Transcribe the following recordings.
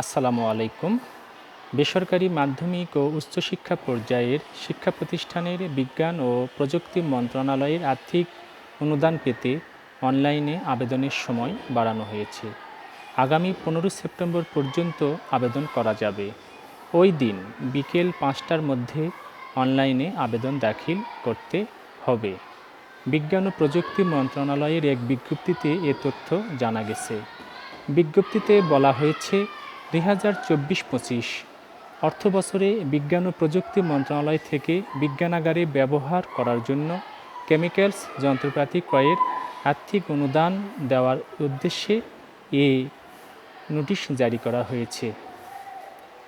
আসসালামু আলাইকুম। বেসরকারি মাধ্যমিক ও উচ্চশিক্ষা পর্যায়ের শিক্ষা প্রতিষ্ঠানের বিজ্ঞান ও প্রযুক্তি মন্ত্রণালয়ের আর্থিক অনুদান পেতে অনলাইনে আবেদনের সময় বাড়ানো হয়েছে। আগামী পনেরো সেপ্টেম্বর পর্যন্ত আবেদন করা যাবে। ওই দিন বিকেল পাঁচটার মধ্যে অনলাইনে আবেদন দাখিল করতে হবে। বিজ্ঞান ও প্রযুক্তি মন্ত্রণালয়ের এক বিজ্ঞপ্তিতে এ তথ্য জানা গেছে। বিজ্ঞপ্তিতে বলা হয়েছে দুই চব্বিশ পঁচিশ অর্থ বছরে বিজ্ঞান ও প্রযুক্তি মন্ত্রণালয় থেকে বিজ্ঞানাগারে ব্যবহার করার জন্য কেমিক্যালস যন্ত্রপাতি ক্রয়ের আর্থিক অনুদান দেওয়ার উদ্দেশ্যে এ নোটিশ জারি করা হয়েছে।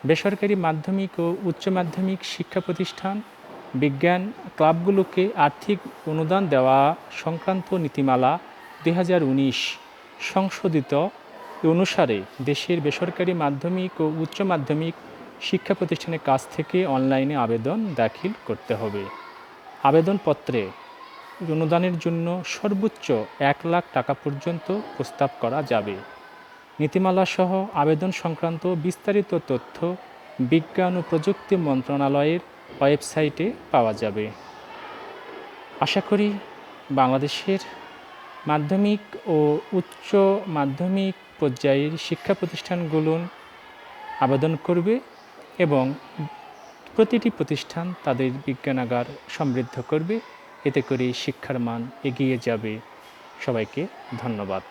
বেসরকারি মাধ্যমিক ও উচ্চ মাধ্যমিক শিক্ষা প্রতিষ্ঠান, বিজ্ঞান ক্লাবগুলোকে আর্থিক অনুদান দেওয়া সংক্রান্ত নীতিমালা দু হাজার উনিশ সংশোধিত অনুসারে দেশের বেসরকারি মাধ্যমিক ও উচ্চ মাধ্যমিক শিক্ষা প্রতিষ্ঠানের কাছ থেকে অনলাইনে আবেদন দাখিল করতে হবে। আবেদনপত্রে অনুদানের জন্য সর্বোচ্চ এক লাখ টাকা পর্যন্ত প্রস্তাব করা যাবে। নীতিমালা সহ আবেদন সংক্রান্ত বিস্তারিত তথ্য বিজ্ঞান ও প্রযুক্তি মন্ত্রণালয়ের ওয়েবসাইটে পাওয়া যাবে। আশা করি বাংলাদেশের মাধ্যমিক ও উচ্চ মাধ্যমিক পর্যায়ের শিক্ষা প্রতিষ্ঠানগুলো আবেদন করবে এবং প্রতিটি প্রতিষ্ঠান তাদের বিজ্ঞানাগার সমৃদ্ধ করবে। এতে করে শিক্ষার মান এগিয়ে যাবে। সবাইকে ধন্যবাদ।